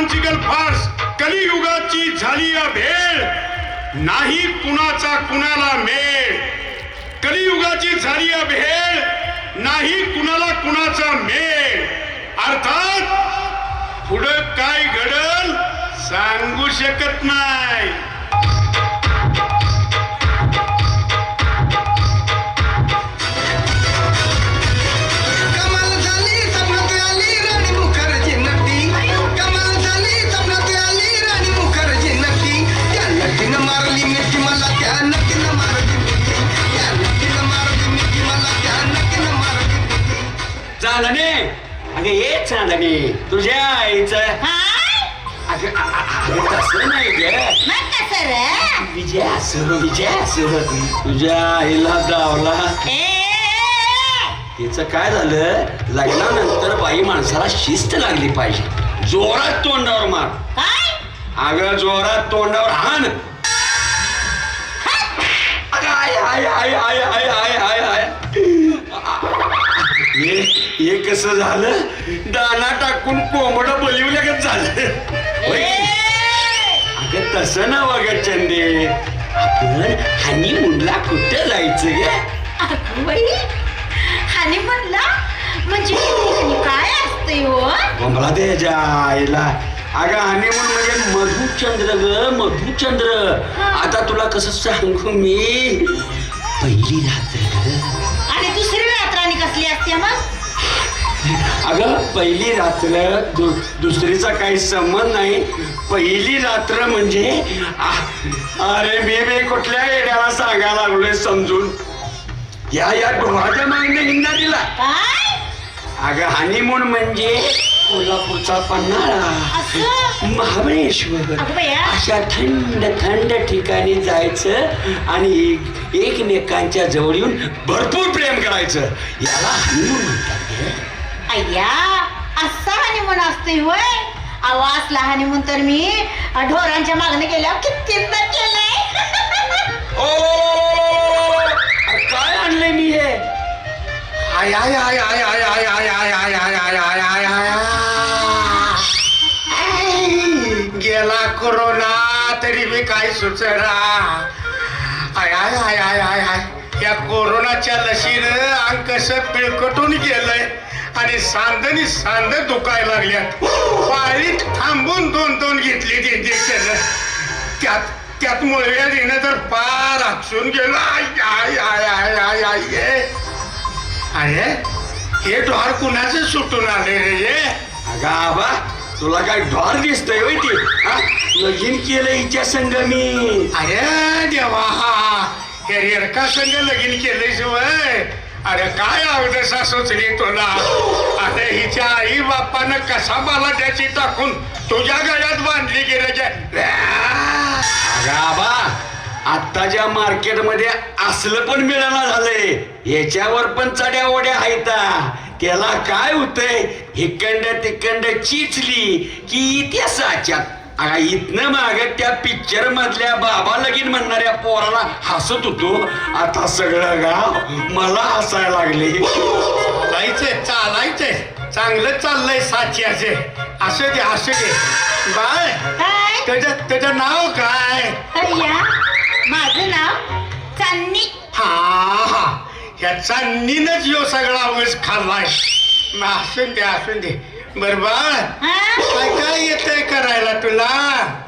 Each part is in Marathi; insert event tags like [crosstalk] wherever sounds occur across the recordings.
रोमांचिकल फार्स कलियुगाची झाली या भेळ. नाही कुणाचा कुणाला मेळ. कलियुगाची झाली या भेळ नाही कुणाला कुणाचा मेळ. अर्थात पुढं काय घडल सांगू शकत नाही. चांदणे अगं ये चांदणे तुझ्या आईचं. अगं तसं नाही ग. विजय विजय तुझ्या आईला गावला ए तिचं काय झालं? लग्नानंतर बाई माणसाला शिस्त लागली पाहिजे. जोरात तोंडावर मार. अगं जोरात तोंडावर हाण अगं आय आय आय आय आय आय आय आय. हे कसं झालं? दाना टाकून कोंबड बलिवल्यागत झालं! अगं तसं ना वगैरे चंदे. आपण हनीमूनला कुठं जायचं गे? हानी म्हणला म्हणजे काय असते हो? मला त्याच्या आईला अगं हनीमून म्हणजे मधुचंद्र ग मधुचंद्र. आता तुला कसं सांगू मी? पहिली रात्र. आणि दुसरी रात्राने कसली असते मग? अगं पहिली रात्र दु, दुसरीचा काही संबंध नाही. पहिली रात्र म्हणजे अरे मी कुठल्या येड्याला सांगायला लागलोय समजून. या या डोहाच्या मागणे हिंदा दिला अगं हनीमून म्हणजे कोल्हापूरचा पन्हाळा. महाबळेश्वर. अशा थंड थंड ठिकाणी जायचं आणि एक- एकमेकांच्या जवळ येऊन भरपूर प्रेम करायचं. याला हनीमून म्हणतात. अय्या असा हनीमून असते होय अहो असला हनीमून तर मी ढोरांच्या मागणे गेल्यावर कितींदा केलंय काय आणलंय मी हे आय आय आय आय आय आय आय आय आय आय आय आय आय आय आय गेला कोरोना तरी मी काय सुचना आय आय आय आय आय आय या कोरोनाच्या लशीनं अंग कसं पिळकटून गेलंय आणि सांदनी सांद दुखायला लागल्यात. पाळीत थांबून दोन दोन घेतली इंजेक्शन त्यात त्यात मुळव्या देणं तर पार हापसून गेलं. आय आय आय आय आय आय ये. अरे हे ढोर कुणाचं सुटून आले रे हे अगं आबा तुला काय ढोर दिसतोय होय ती? हा? लगीन केलं हिच्या संग मी. अरे देवा हे रेडका संघ लगीन केले शिवाय अरे काय अवदसा सुचली तुला? अरे हिच्या आई बापानं कसा मला त्याची टाकून तुझ्या गळ्यात बांधली गेल्याच्या अगं आबा आत्ताच्या मार्केटमध्ये असलं पण मिळालं झालंय याच्यावर पण चड्या ओढ्या आहेत. त्याला काय होतंय? हिकंड तिकंड चिचली की इतिहासाच्या अगा इथनं माग त्या पिक्चर मधल्या बाबा लगीन म्हणणाऱ्या पोराला हसत होतो. आता सगळं गाव मला हसायला लागले. चालायचंय चालायचंय चांगलं चाललंय साच्याचे. असं दे असं दे. बाय काय त्याचं त्याचं नाव काय? अय्या माझं नाव चांदणी हा हा. ह्याचा नीनच यो सगळा अवघड खाल्लाय. मग असून दे असून दे. बर बाळ हा? काय काय येतंय करायला तुला?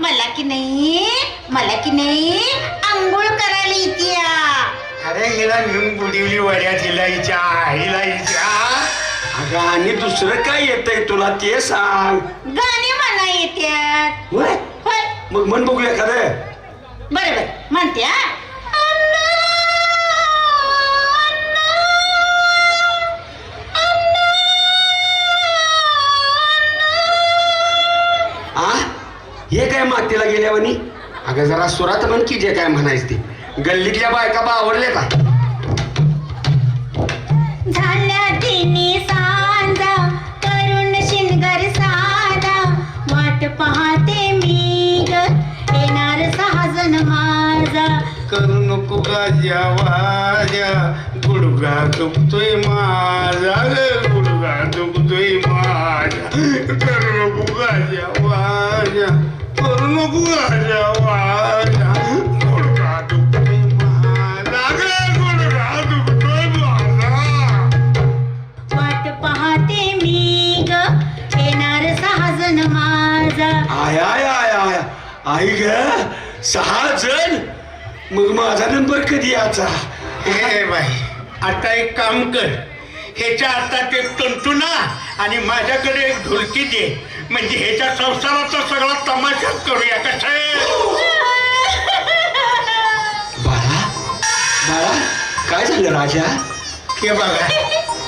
मला की नाही मला की नाही आंघोळ करायला येत्या अरे हिला नेऊन बुडिवली वड्या तिला हिच्या आईला हिच्या अगं आणि दुसरं काय येतंय तुला ते सांग. गाणी म्हणा येत्यात. होय? होय. मग म्हण बघूया एखादं. बरोबर म्हणते हा. हे काय मातीला गेल्यावानी अगं जरा सुरात म्हण की जे काय म्हणायचं ते. गल्लीतल्या बायका बा आवडले का? झाल्या तिन्ही सांजा करून शिनगर साधा. वाट पाहते मी ग येणार सहाजण माझा. करू नको गाज्या वाज्या गुडगा दुखतोय माझा ग गुडगा दुखतोय माझा. वाजा करू नको गाजा वाजा. करू नको गाजा वाजा गुडघा दुखतोय माझा ग गुडघा दुखतोय माझा वाट पाहते मी ग येणार सहाजण माझा. आय आय आय आय. आई ग सहा जण? मग माझा नंबर कधी याचा हे बाई आता एक काम कर. ह्याच्या हातात एक तंतुना आणि माझ्याकडे एक ढोलकी दे. म्हणजे ह्याच्या संसाराचा सगळा तमाशा करूया कसं बाळा बाळा काय झालं राजा? हे बघा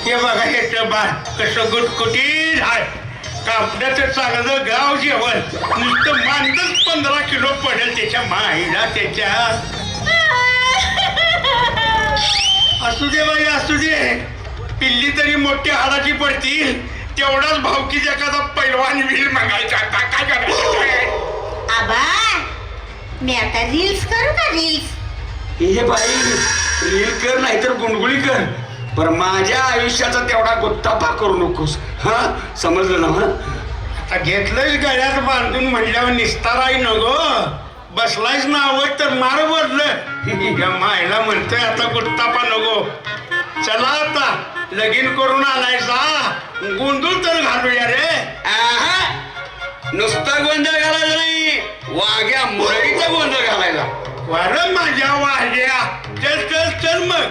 हे बघा ह्याचं बाळ कसं गुटकुटीत आहे. कापण्याचं चांगलं गाव जेवण. नुसतं मांडच पंधरा किलो पडेल त्याच्या माईला त्याच्या असू दे बाई असू दे. पिल्ली तरी मोठ्या हाडाची पडतील. तेवढाच भावकीचा एखादा पैलवान वीर मागायचा आता काय करायचं? आबा मी आता रील्स करू का रील्स हे बाई रील कर नाहीतर गुणगुळी कर. पर माझ्या आयुष्याचा तेवढा गुत्तापा करू नकोस. हा? समजलं ना हा? आता घेतलंच गळ्यात बांधून म्हणल्यावर निस्ताराई नको. बसलायच ना आवड तर मार बदल [laughs] या मायला म्हणतोय आता गुत्तापा नको. चला आता. लगीन करून आलायचा गोंधळ तर घालूया रे. नुसता गोंधळ घालायचा नाही. वाघ्या मुरळीचा गोंधळ घालायचा. वर माझ्या वाज्या चल चल चल मग.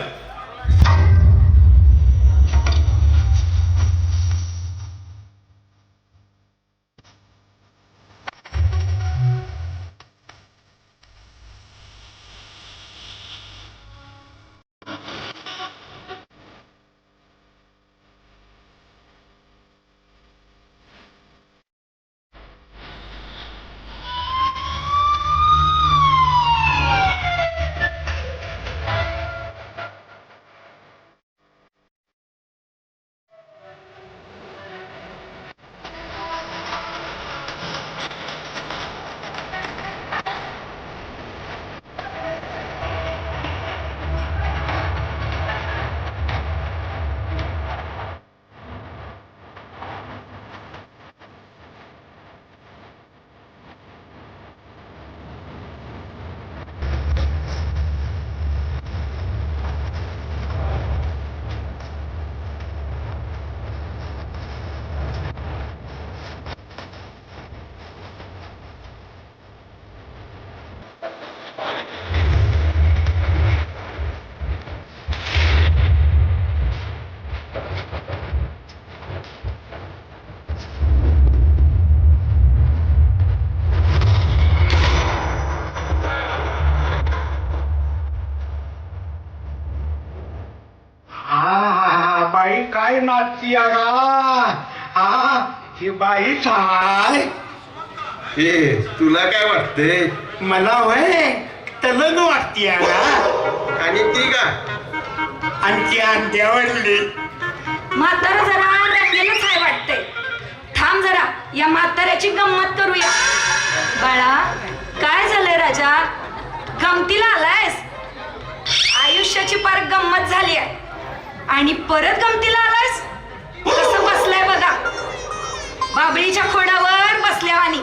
काय नाचती गा हा ही बाईच हाय ए तुला काय वाटतंय? मला वय तलग वाटती आणि ती का? आणि ती अंड्यावरली म्हातारा जरा रंगेलच आहे वाटते थांब जरा या म्हाताऱ्याची गंमत करूया. बाळा काय झालंय राजा? गमतीला आलायस? आयुष्याची पार गंमत झाली आहे. आणि परत गमतीला आलायस कसं बसलाय बघा. बाबळीच्या खोडावर बसल्यावानी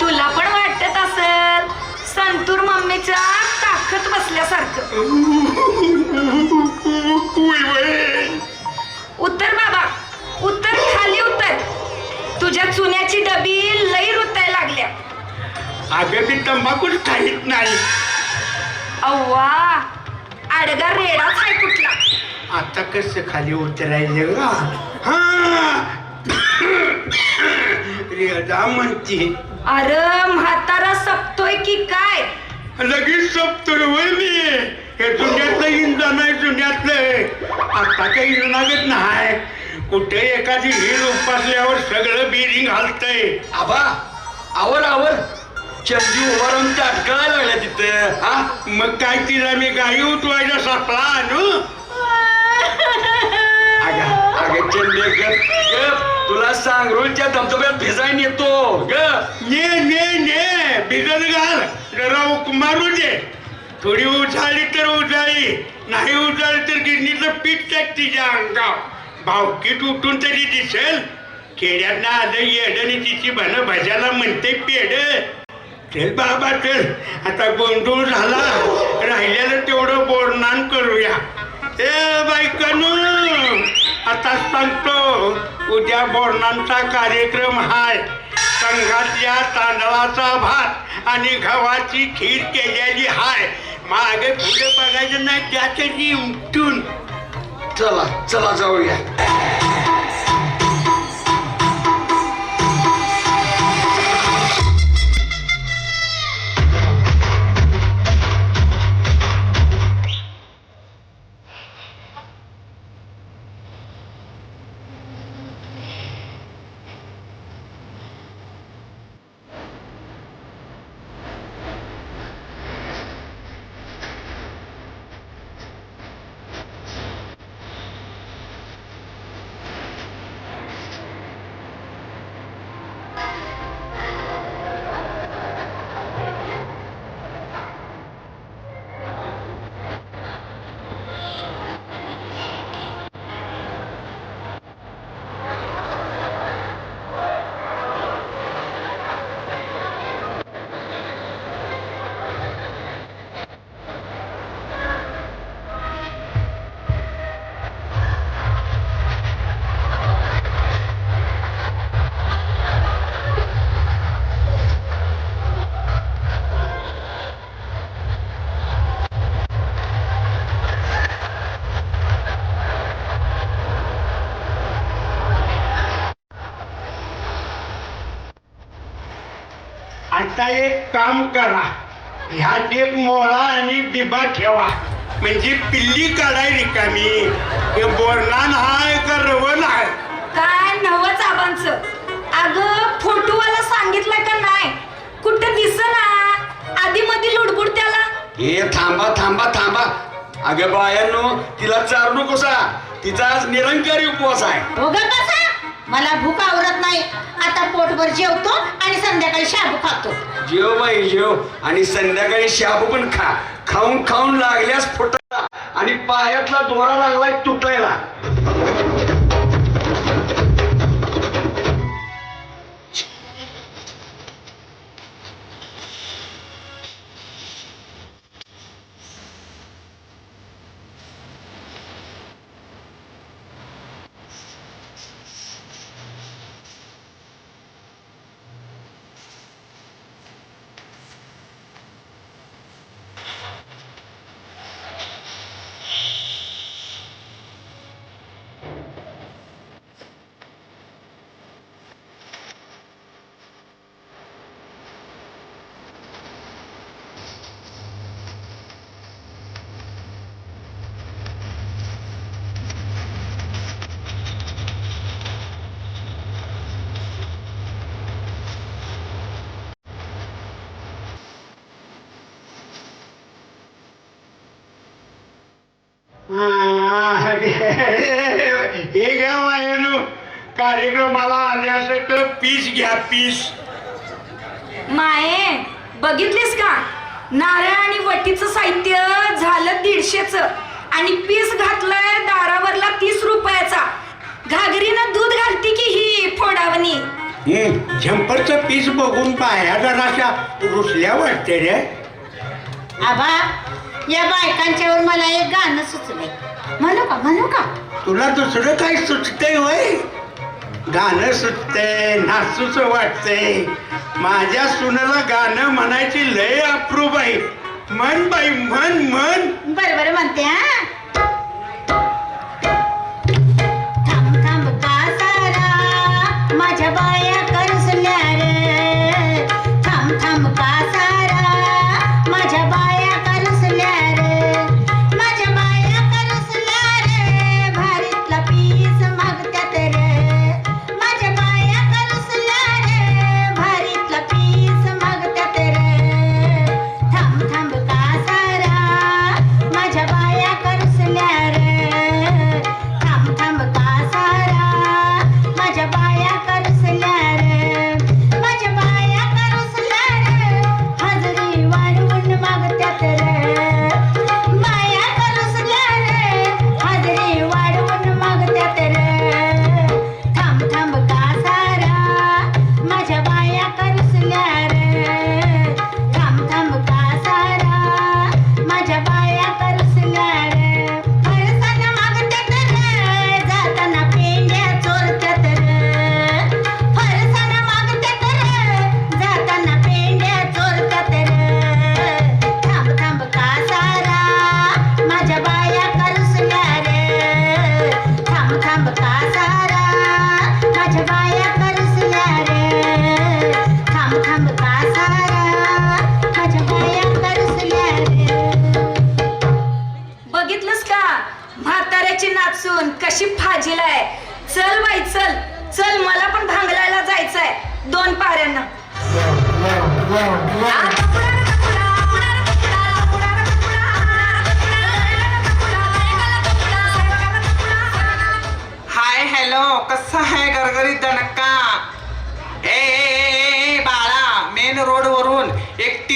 तुला पण वाटत असेल संतूर मम्मीच्या ताकद बसल्यासारखं. उत्तर बाबा उत्तर खाली उत्तर तुझ्या चुन्याची डबी लई रुतायला लागल्या. अगं मी तंबाखूच खाहीत नाही. अव्वा आडगा रेडाच आहे कुठला? आता कसं खाली उतरायचं का हा! रेदा म्हणते. अरे म्हातारा सपतोय की काय? लगेच सपतोय वय मी. हे जुन्यातलं इंधन नाही जुन्यातलं. आता काही इंधनागत नाही. कुठे एखादी हिल उपासल्यावर सगळं बिरिंग हलतंय. आबा आवर आवर. चंदी वरून त्यात काय लागलं लागल्या तिथं हा? मग काय तिला मी गाई उठवायचा सापळा आणू? अगं अगं चंदे गप गप तुला सांगरूनच्या धबधब्यात भिजायन येतो ग. ने ने ने भिजत घाल जरा उक मारू दे. थोडी उचाळली तर उचाळली नाही उचाळली तर गिरणीचं पीठ टाक तिच्या अंगावर. भावकीत उठून तरी दिसेल. खेड्यातनं आलं येडणी तिची भन भजाला म्हणते पेड ते बाबा ते आता गोंधळ झाला. राहिलेलं तेवढं बोरणान करूया. ए बायकानू आता सांगतो उद्या बोरणांचा कार्यक्रम हाय. संघातल्या तांदळाचा भात आणि गव्हाची खीर केलेली हाय. मागे पुढे बघायचं नाही त्याच्याची उमटून चला चला जाऊया. आता एक काम करा. ह्यात एक मोळा आणि बिबा ठेवा. म्हणजे पिल्ली काढाय रिकामी हे बोरनान हाय का रवण हाय? काय नवच आबांचं अगं फोटोवाला सांगितलं का नाही? कुठं दिसना? आधी मध्ये लुडबुड त्याला. हे थांबा थांबा थांबा. अगं बायांनो तिला चारू नकोसा. तिचा आज निरंकारी उपवास आहे. बसा. मला भूक आवरत नाही. आता पोटभर जेवतो आणि संध्याकाळी शाबू खातो. जेव बाई जेव. आणि संध्याकाळी शाबू पण खा. खाऊन खाऊन लागल्यास फुटायला आणि पायातला दोरा लागलाय तुटायला हा, घ्या मायनू. कार्यक्रमाला आल्यासारखं पीस घ्या पीस. माये बघितलीस का? नारळ आणि वटीचं साहित्य झालं दीडशेच. आणि पीस घातलंय दारावरला तीस रुपयाचा. घागरीनं दूध घालती की ही फोडावणी? हम्म, झंपरचं पीस बघून पाया जराशा रुसल्या वाटते रे. आबा या बायकांच्यावर मला एक गाणं सुचलंय. म्हणू का म्हणू का? तुला दुसरं काही सुचतंय होय. गाणं सुचतंय नाचूच वाटतंय. माझ्या सुनेला गाणं म्हणायची लय अप्रूप आहे. म्हण बाई म्हण म्हण. बरं बरं म्हणते हा? थांब थांब का सारा माझ्या बाया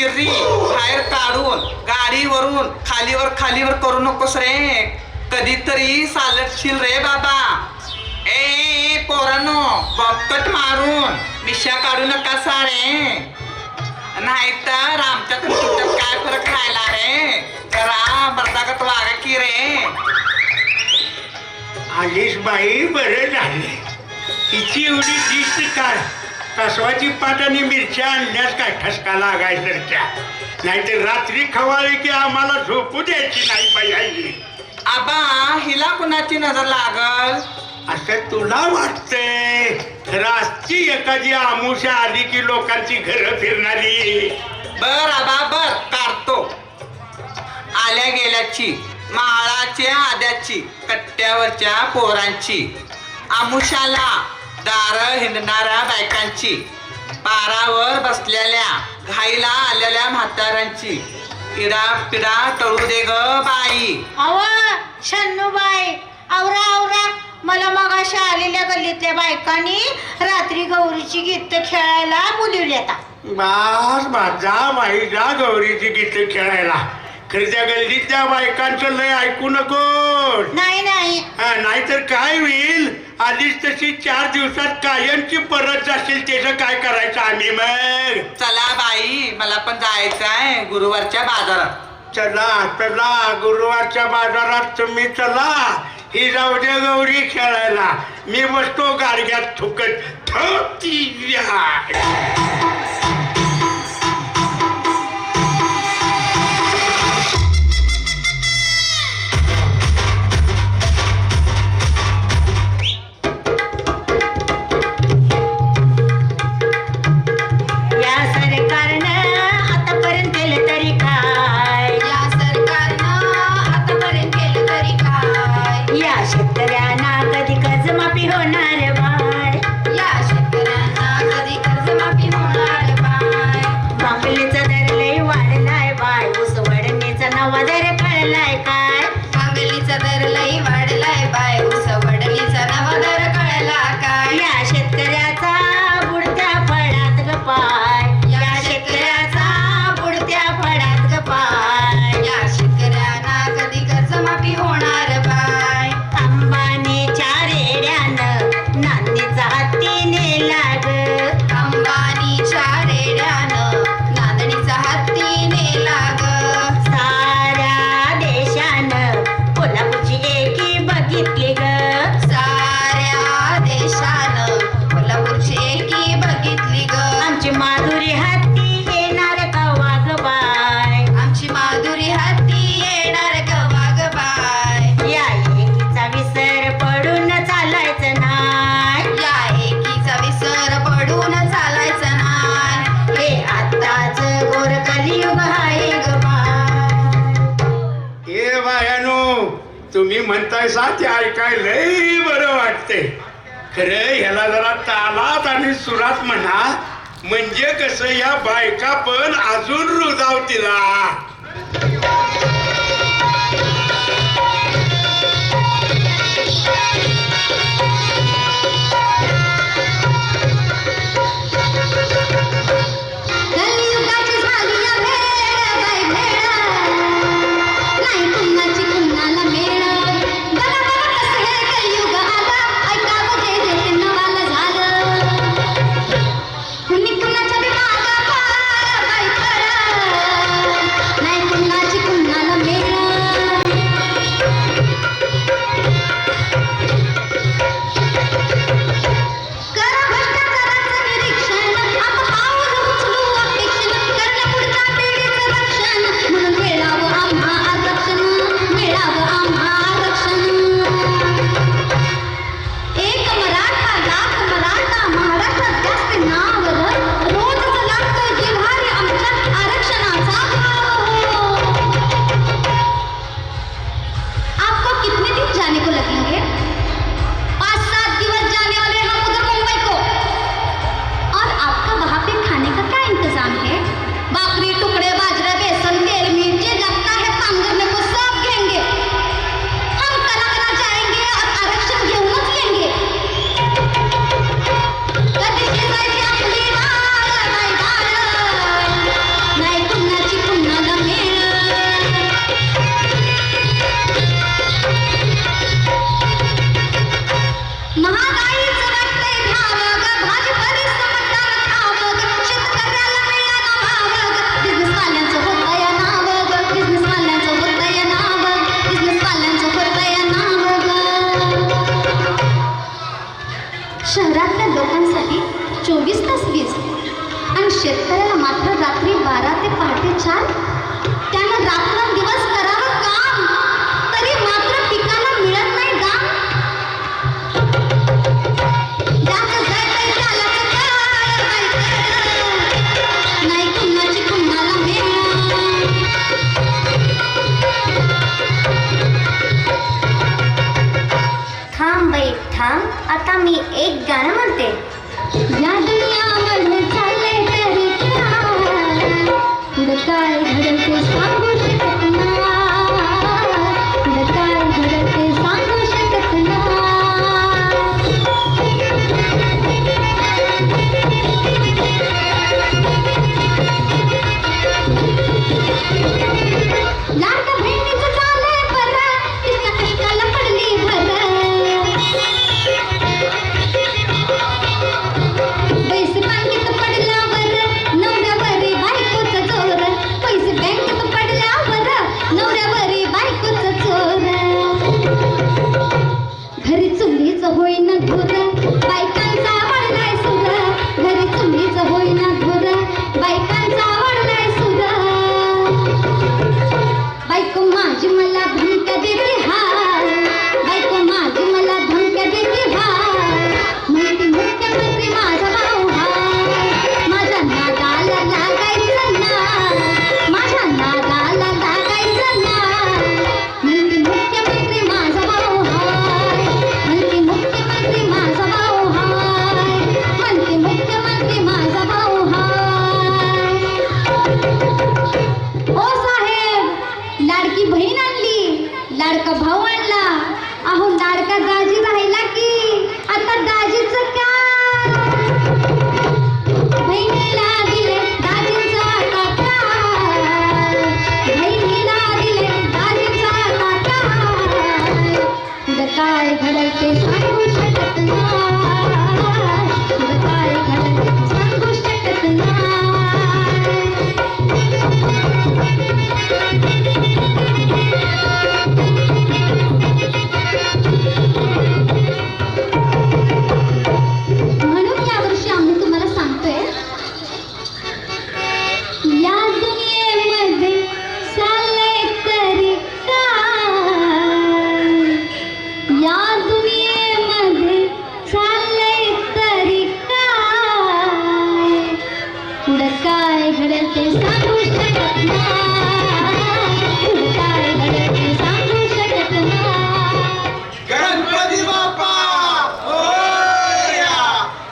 एक बाहेर काढून गाडीवरून खालीवर खालीवर करू नकोस रे. कधीतरी चालतशील रे बाबा. ए, पोरानो ए, बॉपकट मारून मिशा काढू नका सारे. नाहीतर आमच्यात आणि तुमच्यात काय फरक राहिला रे? जरा बरदागत वागा की रे. आलीस बाई बरं झाले. हिची एवढी दिष्ट काढ. कसवाची पाट आणि मिरच्या आणण्यास काय ठसका लागायसारख्या? नाहीतर रात्री खवाळी की आम्हाला झोपू द्यायची नाही बाई. आई आबा हिला कुणाची नजर लागल? असं तुला वाटतंय? रात्री एखादी आमुषा आली की लोकांची घरं फिरणारी? बर आबा बर काढतो. आल्या गेल्याची माळाच्या आद्याची कट्ट्यावरच्या पोरांची. आमुषाला दार हिंडणाऱ्या बायकांची. पारावर बसलेल्या घाईला आलेल्या म्हाताऱ्यांची. इडा पिडा टळू दे ग बाई. अव शन्नूबाई आवरा आवरा. मला मग अशा आलेल्या गल्लीतल्या बायकांनी रात्री गौरीची गीत खेळायला बोलवली आता. बास माझा बाई जा गौरीची गीत खेळायला. खरं त्या गल्लीतल्या बायकांचं लय ऐकू नको. नाही नाही. हा, नाहीतर काय होईल? आधीच तशी चार दिवसात कायमची परत जाशील त्याचं काय करायचं आम्ही मग? चला बाई मला पण जायचं आहे गुरुवारच्या बाजारात. चला चला गुरुवारच्या बाजारात तुम्ही चला. ही जाऊ दे गौरी खेळायला. मी बसतो गाडग्यात थुकत. थोती दर म्हणताय सा ते ऐकाय लय बरं वाटते खरं ह्याला जरा तालात आणि सुरात म्हणा. म्हणजे कसं या बायका पण अजून रुजावतीला ग्राहकांसाठी चोवीस तास वीज. आणि शेतकऱ्याला मात्र रात्री बारा ते पहाटे चार त्यांना रात्र थांब आता मी एक गाणं म्हणते.